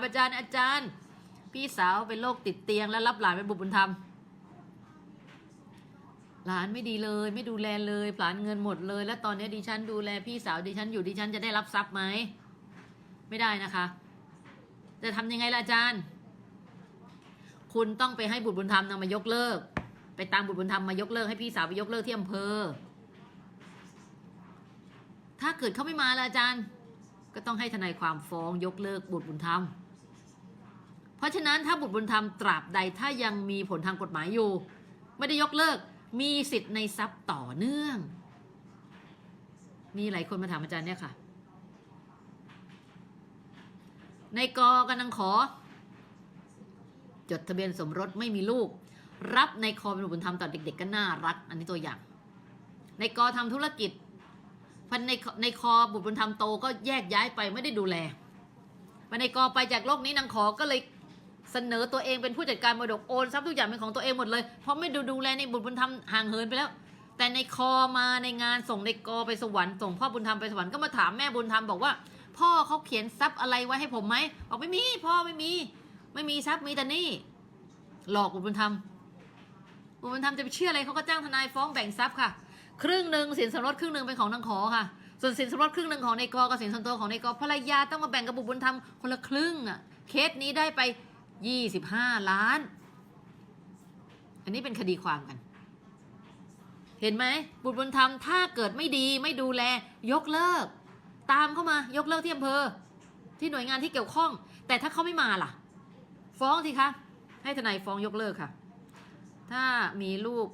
ามอาจารย์อาจารย์ พี่สาวเป็นโรคติดเตียง แล้วรับหลานเป็นบุตรบุญธรรม หลานไม่ดีเลย ไม่ดูแลเลยหลานเงินหมดเลย แล้วตอนนี้ดิฉันดูแลพี่สาวดิฉันอยู่ดิฉันจะได้รับทรัพย์ไหมไม่ได้นะคะ จะทำยังไงล่ะอาจารย์ คุณต้องไปให้บุตรบุญธรรมนำมายกเลิก ไปตามบุตรบุญธรรมมายกเลิกให้พี่สาวไปยกเลิกที่อำเภอ ถ้าเกิดเขาไม่มาล่ะอาจารย์ ก็ต้องให้ทนายความฟ้องยกเลิกบุตรบุญธรรม เพราะฉะนั้นถ้าบุตรบุญธรรมตราบใดถ้ายังมีผลทางกฎหมายอยู่ ไม่ได้ยกเลิกมีสิทธิ์ในทรัพย์ต่อเนื่อง มีหลายคนมาถามอาจารย์เนี่ยค่ะ ในกอกันนังขอ จดทะเบียนสมรสไม่มีลูก รับในคอเป็นบุตรบุญธรรมต่อเด็ก ๆ ก็น่ารัก อันนี้ตัวอย่าง ในกอทำธุรกิจพันในในคอบุตรบุญธรรมโตก็แยกย้ายไปไม่ได้ดูแลพันในกอไปจากโลกนี้นางขอก็เลย เสนอตัวเองเป็นผู้จัดการมรดกโอนทรัพย์ทุกอย่างเป็นของตัวเองหมดเลย เพราะไม่ดูดูแลในบุตรบุญธรรมห่างเหินไปแล้ว แต่ในคอมาในงานส่งในกอไปสวรรค์ส่งพ่อบุญธรรมไปสวรรค์ก็มาถามแม่บุญธรรมบอกว่า พ่อเขาเขียนทรัพย์อะไรไว้ให้ผมไหมบอกไม่มีพ่อไม่มี ไม่มีทรัพย์มีแต่นี่หลอกบุตรบุญธรรมบุตรบุญธรรมจะไปเชื่ออะไรเขาก็จ้างทนายฟ้องแบ่งทรัพย์ค่ะ ครึ่งหนึ่งสินสมรสครึ่งหนึ่งเป็นของนางขอค่ะ ส่วนสินสมรสครึ่งหนึ่งของในกอกับสินส่วนตัวของในกอภรรยาต้องมาแบ่งกับบุตรบุญธรรมคนละครึ่งอะเคสนี้ได้ไป ยี่สิบห้าล้าน อันนี้เป็นคดีความกัน เห็นไหมบุตรบุญธรรมถ้าเกิดไม่ดีไม่ดูแล ยกเลิก ตามเข้ามายกเลิกที่อำเภอ ที่หน่วยงานที่เกี่ยวข้อง แต่ถ้าเขาไม่มาล่ะ ฟ้องสิคะ ให้ทนายฟ้องยกเลิกค่ะ ถ้ามีลูก